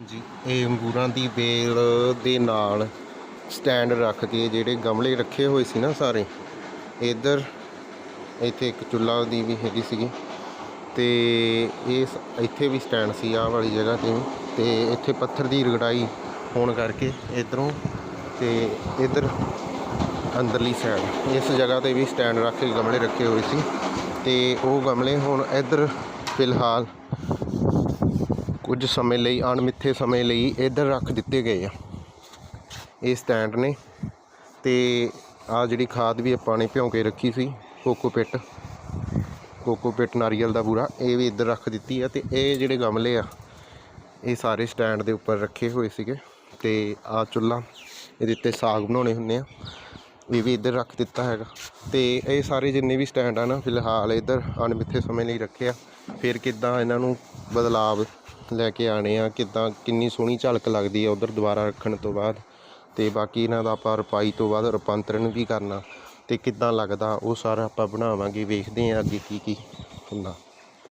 ਜੀ, ਇਹ ਅੰਗੂਰਾਂ ਦੀ ਬੇਲ ਦੇ ਨਾਲ ਸਟੈਂਡ ਰੱਖ ਕੇ ਜਿਹੜੇ ਗਮਲੇ ਰੱਖੇ ਹੋਏ ਸੀ ਨਾ ਸਾਰੇ, ਇੱਧਰ ਇੱਥੇ ਇੱਕ ਚੁੱਲ੍ਹਾ ਦੀ ਵੀ ਹੈਗੀ ਸੀਗੀ ਤੇ ਇਹ ਇੱਥੇ ਵੀ ਸਟੈਂਡ ਸੀ ਆਹ ਵਾਲੀ ਜਗ੍ਹਾ ਤੇ ਵੀ ਤੇ ਇੱਥੇ ਪੱਥਰ ਦੀ ਰਗੜਾਈ ਹੋਣ ਕਰਕੇ ਇਧਰੋਂ ਤੇ ਇਧਰ ਅੰਦਰਲੀ ਸਾਈਡ ਇਸ ਜਗ੍ਹਾ ਤੇ ਵੀ ਸਟੈਂਡ ਰੱਖ ਕੇ ਗਮਲੇ ਰੱਖੇ ਹੋਏ ਸੀ ਤੇ ਉਹ ਗਮਲੇ ਹੁਣ ਇੱਧਰ ਫਿਲਹਾਲ ਕੁਝ ਸਮੇਂ ਲਈ ਅਣਮਿੱਥੇ ਸਮੇਂ ਲਈ ਇੱਧਰ ਰੱਖ ਦਿੱਤੇ ਗਏ ਆ। ਇਹ ਸਟੈਂਡ ਨੇ ਤੇ ਆ ਜਿਹੜੀ ਖਾਦ ਵੀ ਆਪਾਂ ਨੇ ਭਿਉਂ ਕੇ ਰੱਖੀ ਸੀ ਕੋਕੋਪਿਟ ਕੋਕੋਪਿਟ ਨਾਰੀਅਲ ਦਾ ਬੂਰਾ ਇਹ ਵੀ ਇੱਧਰ ਰੱਖ ਦਿੱਤੀ ਆ ਤੇ ਇਹ ਜਿਹੜੇ ਗਮਲੇ ਆ, ਇਹ ਸਾਰੇ ਸਟੈਂਡ ਦੇ ਉੱਪਰ ਰੱਖੇ ਹੋਏ ਸੀਗੇ ਤੇ ਆ ਚੁੱਲ੍ਹਾ, ਇਹਦੇ ਉੱਤੇ ਸਾਗ ਬਣਾਉਣੇ ਹੁੰਦੇ ਆ, ਇਹ ਵੀ ਇੱਧਰ ਰੱਖ ਦਿੱਤਾ ਹੈਗਾ। ਤੇ ਇਹ ਸਾਰੇ ਜਿੰਨੇ ਵੀ ਸਟੈਂਡ ਆ ਨਾ, ਫਿਲਹਾਲ ਇੱਧਰ ਅਣਮਿੱਥੇ ਸਮੇਂ ਲਈ ਰੱਖੇ ਆ। ਫਿਰ ਕਿੱਦਾਂ ਇਹਨਾਂ ਨੂੰ ਬਦਲਾਵ ਲੈ ਕੇ ਆਣੇ ਆ, ਕਿੱਦਾਂ ਕਿੰਨੀ ਸੋਹਣੀ ਝਲਕ ਲੱਗਦੀ ਆ ਉਧਰ ਦੁਬਾਰਾ ਰੱਖਣ ਤੋਂ ਬਾਅਦ। ਤੇ ਬਾਕੀ ਇਹਨਾਂ ਦਾ ਆਪਾਂ ਰਪਾਈ ਤੋਂ ਬਾਅਦ ਰੂਪਾਂਤਰਨ ਵੀ ਕਰਨਾ ਤੇ ਕਿੱਦਾਂ ਲੱਗਦਾ, ਉਹ ਸਾਰਾ ਆਪਾਂ ਬਣਾਵਾਂਗੇ, ਵੇਖਦੇ ਆ ਅੱਗੇ ਕੀ ਕੀ ਹੁੰਦਾ।